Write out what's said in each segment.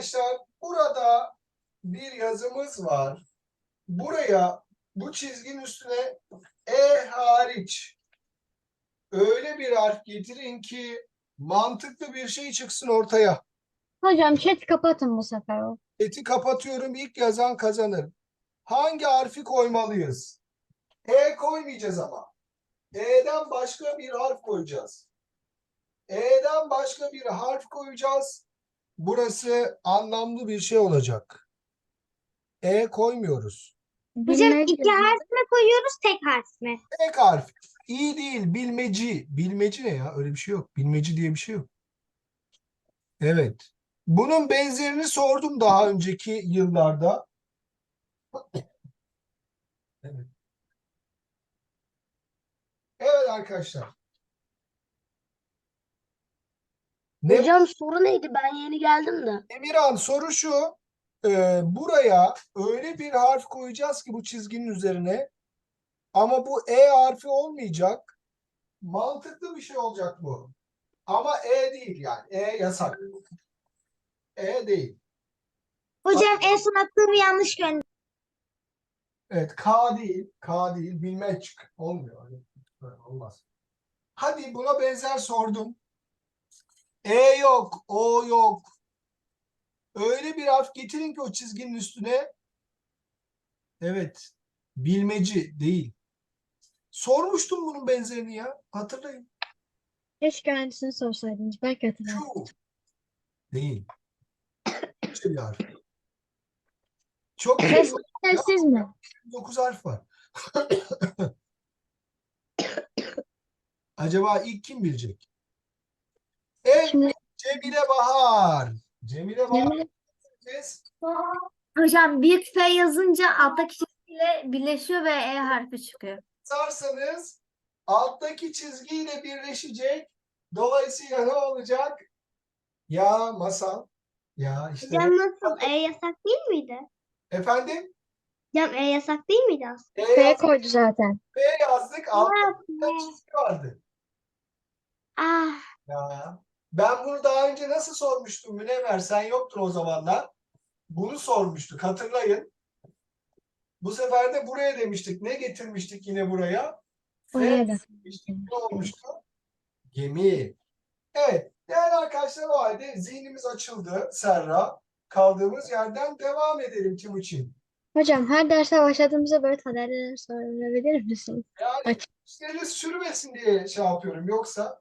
arkadaşlar burada bir yazımız var. Buraya bu çizginin üstüne E hariç öyle bir harf getirin ki mantıklı bir şey çıksın ortaya. Hocam chat kapatın bu sefer. Eti kapatıyorum ilk yazan kazanır. Hangi harfi koymalıyız? E koymayacağız ama. E'den başka bir harf koyacağız. E'den başka bir harf koyacağız. Burası anlamlı bir şey olacak. E koymuyoruz. Hocam Bilmece. iki harf mi koyuyoruz tek harf mi? Tek harf. İyi değil, bilmeci. Bilmeci ne ya? Öyle bir şey yok. Bilmeci diye bir şey yok. Evet. Bunun benzerini sordum daha önceki yıllarda. Evet. Evet arkadaşlar. Ne Hocam soru neydi? Ben yeni geldim de. Emirhan soru şu. e, buraya öyle bir harf koyacağız ki bu çizginin üzerine ama bu E harfi olmayacak. Mantıklı bir şey olacak bu. Ama E değil yani. E yasak. E değil. Hocam en son attığımı yanlış gönderdim. Evet K değil. K değil. Bilmeç olmuyor. Olmaz. Hadi buna benzer sordum. E yok. O yok. Öyle bir harf getirin ki o çizginin üstüne. Evet. Bilmeci değil. Sormuştum bunun benzerini ya. Hatırlayın. Keşke aynısını sorsaydınız. Belki hatırlarım. Şu. Değil. Şu bir harf. Çok Ses- Siz mi? 9 harf var. Acaba ilk kim bilecek? Cemile Bahar. Cemile Bahar. Cemile- Hocam büyük F yazınca alttaki çizgiyle birleşiyor ve E harfi çıkıyor. yazarsanız alttaki çizgiyle birleşecek. Dolayısıyla ne olacak? Ya masal. Ya işte. Hocam nasıl? E yasak değil miydi? Efendim? Hocam E yasak değil miydi aslında? E F koydu zaten. B yazdık. Altta çizgi vardı. Ah, Ya. Ben bunu daha önce nasıl sormuştum Münevver? Sen yoktun o zamanlar. Bunu sormuştuk. Hatırlayın. Bu sefer de buraya demiştik. Ne getirmiştik yine buraya? Oraya da. Ne olmuştu? Gemi. Evet. Değerli arkadaşlar o halde zihnimiz açıldı. Serra. Kaldığımız yerden devam edelim Timuçin. Hocam her derse başladığımızda böyle tanerler sorabilir misin? Yani Aç. işleri sürmesin diye şey yapıyorum. Yoksa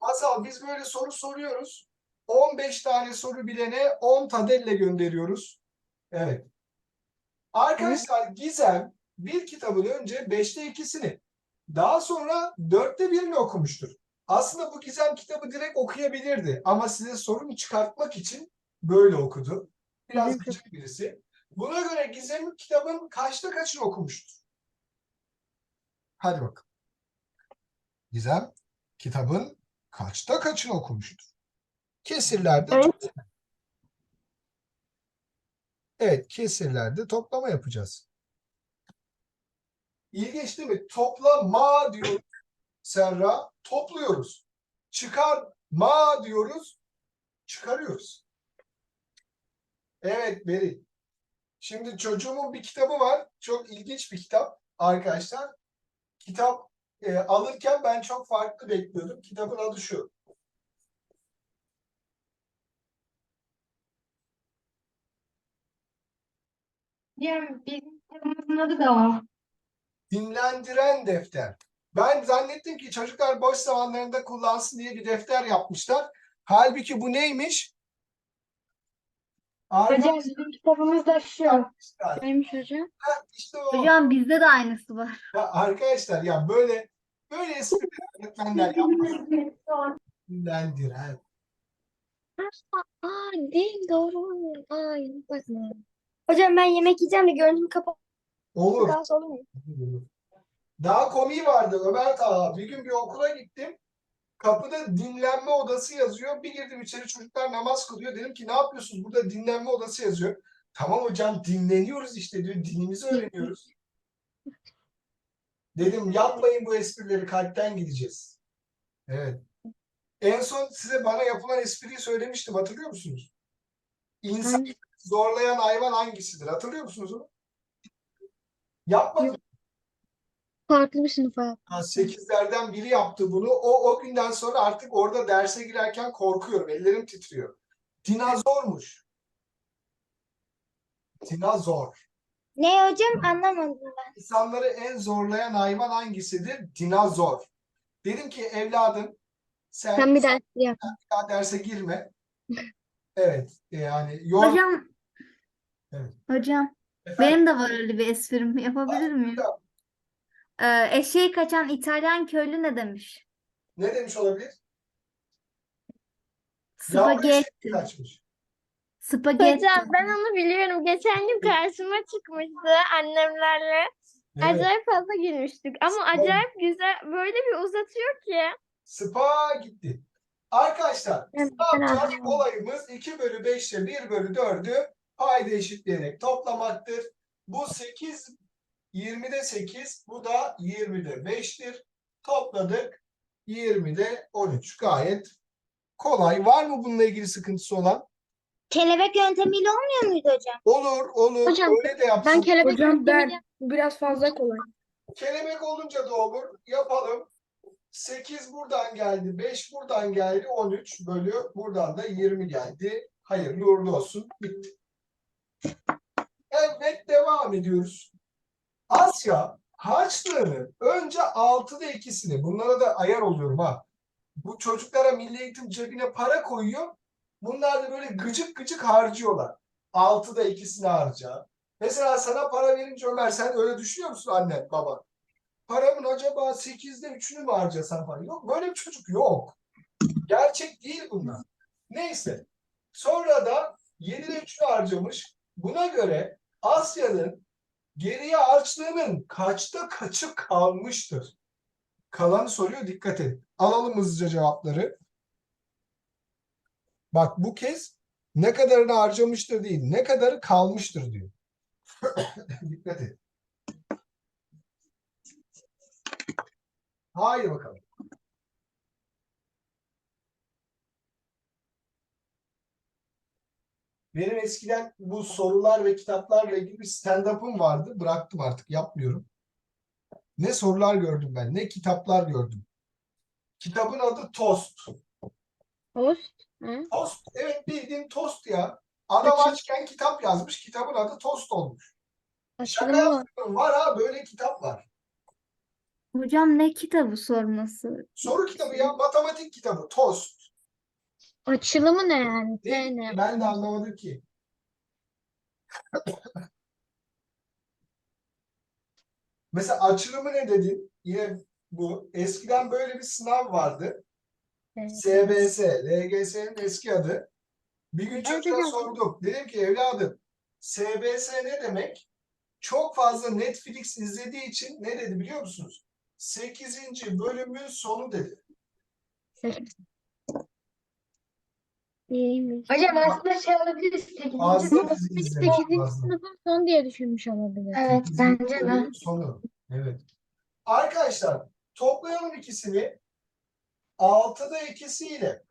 Masal biz böyle soru soruyoruz. 15 tane soru bilene 10 tadelle gönderiyoruz. Evet. Arkadaşlar Gizem bir kitabın önce 5'te 2'sini daha sonra 4'te 1'ini okumuştur. Aslında bu Gizem kitabı direkt okuyabilirdi ama size sorun çıkartmak için böyle okudu. Biraz gıcık birisi. Buna göre Gizem kitabın kaçta kaçını okumuştur? Hadi bakalım. Gizem kitabın kaçta kaçını okumuştur? Kesirlerde Evet. toplama. Evet, kesirlerde toplama yapacağız. İlginç değil mi? Toplama diyoruz Serra, topluyoruz. Çıkarma diyoruz, çıkarıyoruz. Evet Beri. Şimdi çocuğumun bir kitabı var. Çok ilginç bir kitap arkadaşlar. Kitap e, alırken ben çok farklı bekliyordum. Kitabın adı şu. Hocam bizim kitabımızın adı da o. Dinlendiren defter. Ben zannettim ki çocuklar boş zamanlarında kullansın diye bir defter yapmışlar. Halbuki bu neymiş? Hocam bizim kitabımız da şu. Neymiş hocam? işte o. Hocam bizde de aynısı var. Ya arkadaşlar ya böyle böyle espriler öğretmenler yapmayın. Dinlendiren. Aa değil doğru. Ay bakma. hocam ben yemek yiyeceğim de gönlüm kapalı Olur. kalsın olur mu? Daha komiği vardı Ömer Taha. Bir gün bir okula gittim. Kapıda dinlenme odası yazıyor. Bir girdim içeri çocuklar namaz kılıyor. Dedim ki ne yapıyorsunuz? Burada dinlenme odası yazıyor. Tamam hocam dinleniyoruz işte diyor. Dinimizi öğreniyoruz. Dedim yapmayın bu esprileri kalpten gideceğiz. Evet. En son size bana yapılan espriyi söylemiştim hatırlıyor musunuz? İnsan zorlayan hayvan hangisidir? Hatırlıyor musunuz onu? Yapmadı. Farklı bir sınıfa yap. Ha, Sekizlerden biri yaptı bunu. O, o günden sonra artık orada derse girerken korkuyorum. Ellerim titriyor. Dinozormuş. Dinozor. Ne hocam anlamadım ben. İnsanları en zorlayan hayvan hangisidir? Dinozor. Dedim ki evladım sen, Sen bir ders yap. daha derse girme. Evet. Yani yor Hocam. Evet. Hocam. Efendim, Benim de var öyle bir esprim. Yapabilir miyim? Ee, eşeği kaçan İtalyan köylü ne demiş? ne demiş olabilir? Yavru Spagetti. eşek kaçmış. Spagetti. Hocam ben onu biliyorum. Geçen gün karşıma çıkmıştı annemlerle. Evet. Acayip fazla gülmüştük. Ama Spor. acayip güzel böyle bir uzatıyor ki. Spa gitti. Arkadaşlar Evet, ne yapacağız? beraber. Olayımız 2 bölü 5 ile 1 bölü 4'ü payda eşitleyerek toplamaktır. Bu 8 20'de 8 bu da 20'de 5'tir. Topladık 20'de 13 gayet kolay. Var mı bununla ilgili sıkıntısı olan? Kelebek yöntemiyle olmuyor muydu hocam? Olur olur Hocam, öyle de yapsın. Ben kelebek Hocam ben biraz fazla kolay. Kelebek olunca da olur. Yapalım. 8 buradan geldi. 5 buradan geldi. 13 bölü buradan da 20 geldi. Hayırlı uğurlu olsun. Bitti. Evet devam ediyoruz. Asya harçlığını önce 6'da ikisini bunlara da ayar oluyorum ha. Bu çocuklara milli eğitim cebine para koyuyor. Bunlar da böyle gıcık gıcık harcıyorlar. 6'da ikisini harca. Mesela sana para verince Ömer sen öyle düşünüyor musun anne baba? Paramın acaba 8'de 3'ünü mü harcasam falan. Yok böyle bir çocuk yok. Gerçek değil bunlar. Neyse. Sonra da 7'de 3'ünü harcamış. Buna göre Asya'nın geriye harçlığının kaçta kaçı kalmıştır? Kalanı soruyor dikkat edin. Alalım hızlıca cevapları. Bak bu kez ne kadarını harcamıştır değil, ne kadarı kalmıştır diyor. Dikkat et. Haydi bakalım. Benim eskiden bu sorular ve kitaplarla ilgili bir stand-up'ım vardı. Bıraktım artık, yapmıyorum. Ne sorular gördüm ben, ne kitaplar gördüm. Kitabın adı Tost. Tost. Hı? Tost, evet bildiğin tost ya. Adam Açın. açken kitap yazmış, kitabın adı Tost olmuş. Şaka Açılımı var. yapmıyorum, var ha böyle kitap var. Hocam ne kitabı sorması? Soru kitabı ya, matematik kitabı, Tost. Açılımı ne yani? Değil Ne mi? ne? Ben de anlamadım ki. Mesela açılımı ne dedin? Yine bu. Eskiden böyle bir sınav vardı. Evet. SBS, LGS'nin eski adı. Bir gün çocuğa hocam. sordum. Dedim ki evladım SBS ne demek? Çok fazla Netflix izlediği için ne dedi biliyor musunuz? 8. bölümün sonu dedi. İyiymiş. Hocam aslında şey olabilir. sekizinci Fazla sınıf- izlemek 8. fazla. sınıfın son diye düşünmüş olabilir. Evet Sekizinci bence de. Sonu. Evet. Arkadaşlar toplayalım ikisini. 6'da ikisiyle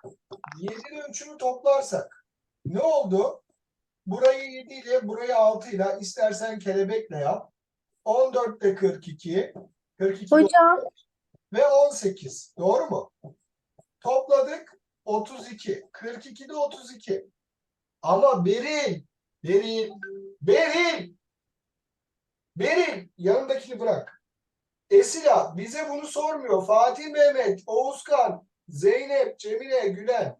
7'de 3'ünü toplarsak ne oldu? Burayı 7 ile burayı 6 ile istersen kelebekle yap. 14'te 42 42 Hocam. ve 18. Doğru mu? Topladık 32. 42'de 32. Ama Beril, Beril, Beril, Beril yanındakini bırak. Esila bize bunu sormuyor. Fatih Mehmet, Oğuzkan, Zeynep, Cemile, Gülen.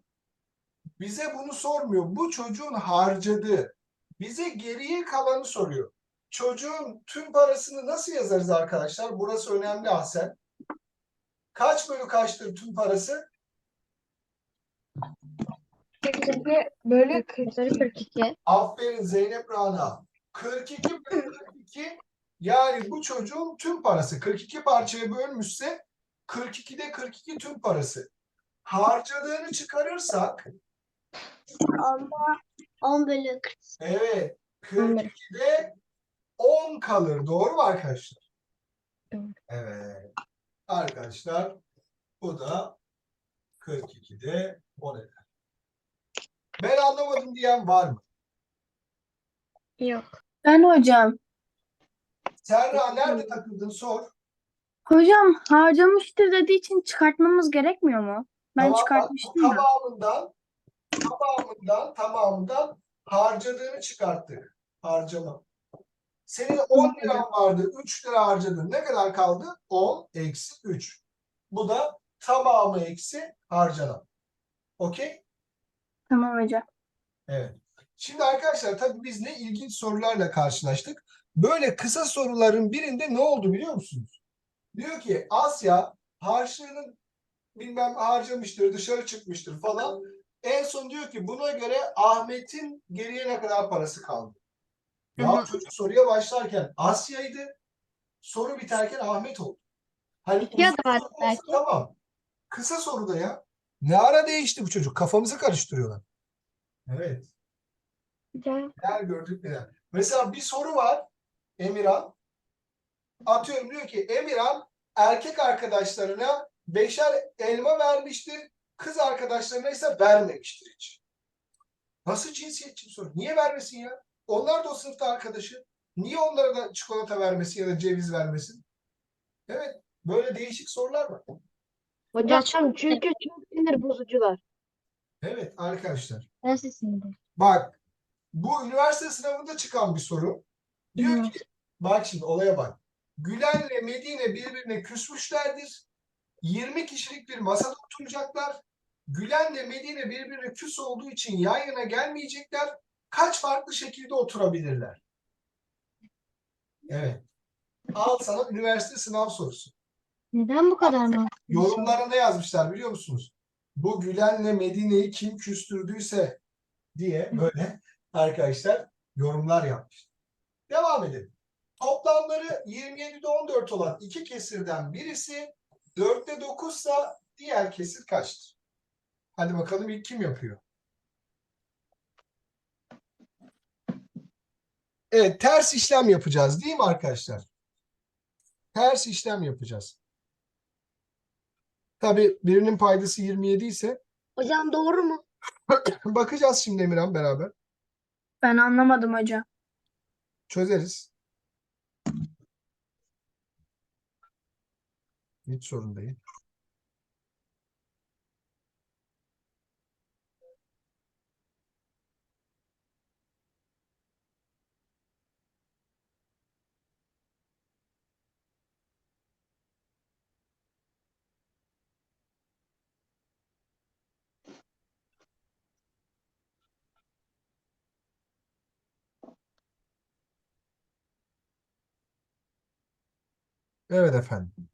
Bize bunu sormuyor. Bu çocuğun harcadığı. Bize geriye kalanı soruyor. Çocuğun tüm parasını nasıl yazarız arkadaşlar? Burası önemli Ahsen. Kaç bölü kaçtır tüm parası? Böyle kırk. Yukarı 42. Aferin Zeynep Rana. 42 bölü 42 yani bu çocuğun tüm parası. 42 parçaya bölmüşse 42'de 42 tüm parası. Harcadığını çıkarırsak 10 bölü 40. evet 42'de 10 kalır. Doğru mu arkadaşlar? Doğru. Evet. Arkadaşlar bu da 42'de 10 eder. Ben anlamadım diyen var mı? Yok. Ben hocam. Serra nerede takıldın sor. Hocam harcamıştır dediği için çıkartmamız gerekmiyor mu? Ben Tamam, bak, çıkartmıştım da. Tamamından tamamından tamamından harcadığını çıkarttık. Harcama. Senin 10 liran vardı. 3 lira harcadın. Ne kadar kaldı? 10 eksi 3. Bu da tamamı eksi harcanan. Okey? Tamam hocam. Evet. Şimdi arkadaşlar tabii biz ne ilginç sorularla karşılaştık. Böyle kısa soruların birinde ne oldu biliyor musunuz? Diyor ki Asya harçlığını bilmem harcamıştır, dışarı çıkmıştır falan. En son diyor ki buna göre Ahmet'in geriye ne kadar parası kaldı? Ya çocuk soruya başlarken Asya'ydı. Soru biterken Ahmet oldu. Hani Ya da var belki. Tamam. Kısa soruda ya. Ne ara değişti bu çocuk? Kafamızı karıştırıyorlar. Evet. Neler gördük neler. Mesela bir soru var Emirhan. Atıyorum diyor ki Emirhan erkek arkadaşlarına beşer elma vermiştir. Kız arkadaşlarına ise vermemiştir hiç. Nasıl cinsiyetçi bir soru? Niye vermesin ya? Onlar da o sınıfta arkadaşı. Niye onlara da çikolata vermesin ya da ceviz vermesin? Evet. Böyle değişik sorular var. Hocam çünkü çok sinir bozucular. Evet arkadaşlar. Nasıl sinir? Bak bu üniversite sınavında çıkan bir soru. Diyor ki bak şimdi olaya bak. Gülen'le Medine birbirine küsmüşlerdir. 20 kişilik bir masada oturacaklar. Gülen'le Medine birbirine küs olduğu için yan yana gelmeyecekler. Kaç farklı şekilde oturabilirler? Evet. Al sana üniversite sınav sorusu. Neden bu kadar mı? Yorumlara ne yazmışlar biliyor musunuz? Bu Gülen'le Medine'yi kim küstürdüyse diye böyle arkadaşlar yorumlar yapmış. Devam edelim. Toplamları 27'de 14 olan iki kesirden birisi 4'te 9 ise diğer kesir kaçtır? Hadi bakalım ilk kim yapıyor? Evet, ters işlem yapacağız değil mi arkadaşlar? Ters işlem yapacağız. Tabii birinin paydası 27 ise Hocam doğru mu? bakacağız şimdi Emirhan beraber. Ben anlamadım hocam. Çözeriz. Hiç sorun değil. Evet efendim.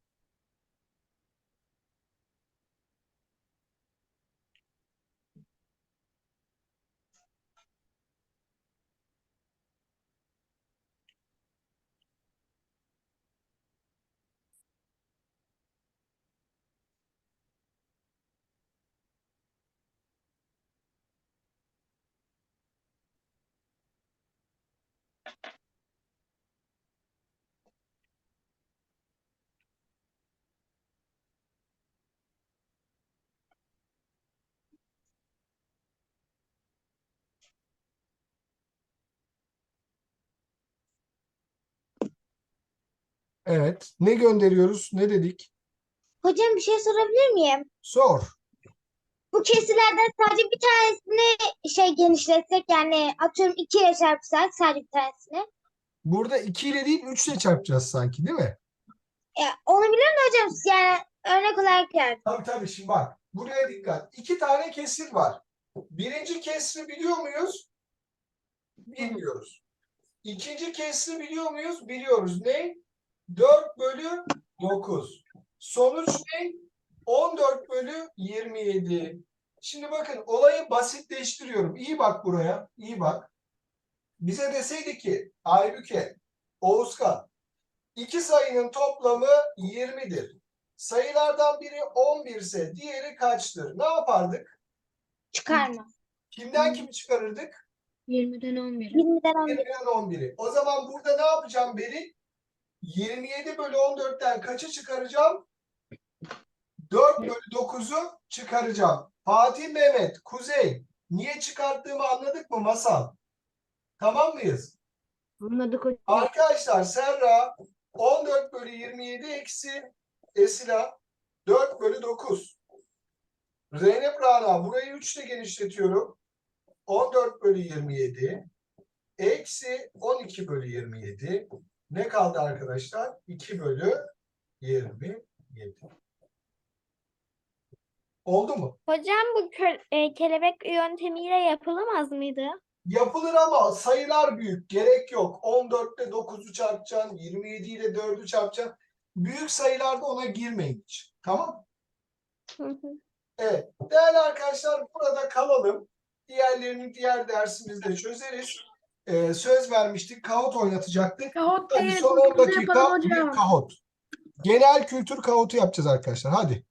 Evet. Ne gönderiyoruz? Ne dedik? Hocam bir şey sorabilir miyim? Sor. Bu kesirlerden sadece bir tanesini şey genişletsek yani atıyorum 2 ile çarpsak sadece bir tanesini. Burada 2 ile değil 3 ile çarpacağız sanki değil mi? Ya, onu biliyor musun hocam? Yani örnek olarak verdim. Tabii tabii şimdi bak. Buraya dikkat. İki tane kesir var. Birinci kesri biliyor muyuz? Bilmiyoruz. İkinci kesri biliyor muyuz? Biliyoruz. Ne? 4 bölü 9. Sonuç ne? 14 bölü 27. Şimdi bakın olayı basitleştiriyorum. İyi bak buraya. İyi bak. Bize deseydi ki Aybüke, Oğuzkan iki sayının toplamı 20'dir. Sayılardan biri 11 ise diğeri kaçtır? Ne yapardık? Çıkarma. Kimden kimi çıkarırdık? 20'den 11. 20'den 11. 20'den 11'i. O zaman burada ne yapacağım Beril? 27 bölü 14'ten kaçı çıkaracağım? 4 bölü 9'u çıkaracağım. Fatih Mehmet, Kuzey. Niye çıkarttığımı anladık mı Masal? Tamam mıyız? Anladık hocam. Arkadaşlar Serra 14 bölü 27 eksi Esila 4 bölü 9. Zeynep Rana burayı 3 ile genişletiyorum. 14 bölü 27 eksi 12 bölü 27. Ne kaldı arkadaşlar? 2 bölü 27. Oldu mu? Hocam bu e, kelebek yöntemiyle yapılamaz mıydı? Yapılır ama sayılar büyük. Gerek yok. 14 ile 9'u çarpacaksın. 27 ile 4'ü çarpacaksın. Büyük sayılarda ona girmeyin hiç. Tamam? Evet. Değerli arkadaşlar burada kalalım. Diğerlerini diğer dersimizde çözeriz. Ee, söz vermiştik. Kahot oynatacaktık. Kahot değil, son 10 kurtuluş dakika bir kahot. Genel kültür kahotu yapacağız arkadaşlar. Hadi.